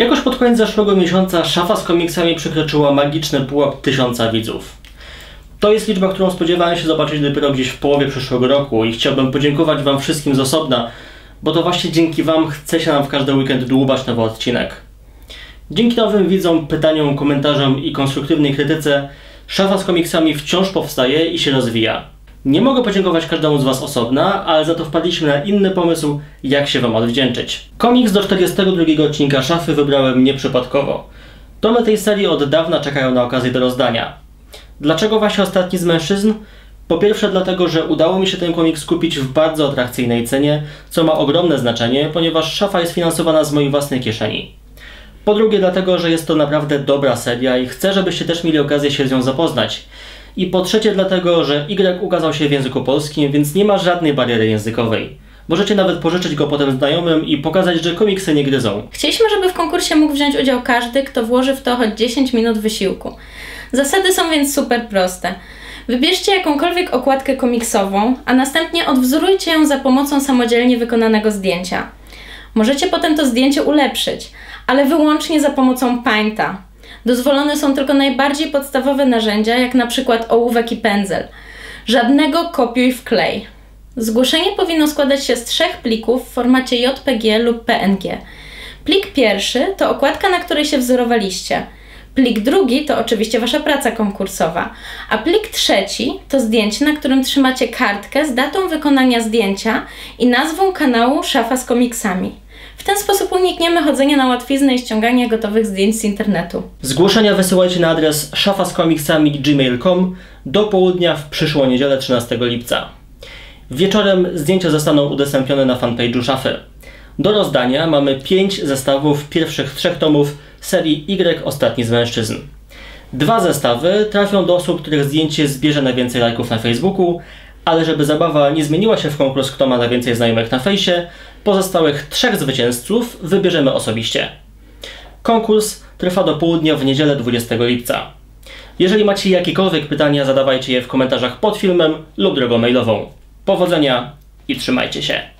Jakoś pod koniec zeszłego miesiąca szafa z komiksami przekroczyła magiczny pułap tysiąca widzów. To jest liczba, którą spodziewałem się zobaczyć dopiero gdzieś w połowie przyszłego roku i chciałbym podziękować Wam wszystkim z osobna, bo to właśnie dzięki Wam chce się nam w każdy weekend dłubać nowy odcinek. Dzięki nowym widzom, pytaniom, komentarzom i konstruktywnej krytyce szafa z komiksami wciąż powstaje i się rozwija. Nie mogę podziękować każdemu z Was osobna, ale za to wpadliśmy na inny pomysł, jak się Wam odwdzięczyć. Komiks do 42 odcinka szafy wybrałem nieprzypadkowo. Tomy tej serii od dawna czekają na okazję do rozdania. Dlaczego właśnie ostatni z mężczyzn? Po pierwsze dlatego, że udało mi się ten komiks kupić w bardzo atrakcyjnej cenie, co ma ogromne znaczenie, ponieważ szafa jest finansowana z mojej własnej kieszeni. Po drugie dlatego, że jest to naprawdę dobra seria i chcę, żebyście też mieli okazję się z nią zapoznać. I po trzecie dlatego, że Y ukazał się w języku polskim, więc nie ma żadnej bariery językowej. Możecie nawet pożyczyć go potem znajomym i pokazać, że komiksy nie gryzą. Chcieliśmy, żeby w konkursie mógł wziąć udział każdy, kto włoży w to choć 10 minut wysiłku. Zasady są więc super proste. Wybierzcie jakąkolwiek okładkę komiksową, a następnie odwzorujcie ją za pomocą samodzielnie wykonanego zdjęcia. Możecie potem to zdjęcie ulepszyć, ale wyłącznie za pomocą Painta. Dozwolone są tylko najbardziej podstawowe narzędzia, jak na przykład ołówek i pędzel. Żadnego kopiuj w klej. Zgłoszenie powinno składać się z trzech plików w formacie JPG lub PNG. Plik pierwszy to okładka, na której się wzorowaliście. Plik drugi to oczywiście Wasza praca konkursowa, a plik trzeci to zdjęcie, na którym trzymacie kartkę z datą wykonania zdjęcia i nazwą kanału Szafa z komiksami. W ten sposób unikniemy chodzenia na łatwiznę i ściągania gotowych zdjęć z internetu. Zgłoszenia wysyłajcie na adres szafaskomiksami.gmail.com do południa w przyszłą niedzielę 13 lipca. Wieczorem zdjęcia zostaną udostępnione na fanpage'u szafy. Do rozdania mamy 5 zestawów pierwszych trzech tomów serii Y Ostatni z mężczyzn. Dwa zestawy trafią do osób, których zdjęcie zbierze najwięcej lajków na Facebooku, ale żeby zabawa nie zmieniła się w konkurs, kto ma najwięcej znajomych na fejsie, pozostałych trzech zwycięzców wybierzemy osobiście. Konkurs trwa do południa w niedzielę 20 lipca. Jeżeli macie jakiekolwiek pytania, zadawajcie je w komentarzach pod filmem lub drogą mailową. Powodzenia i trzymajcie się.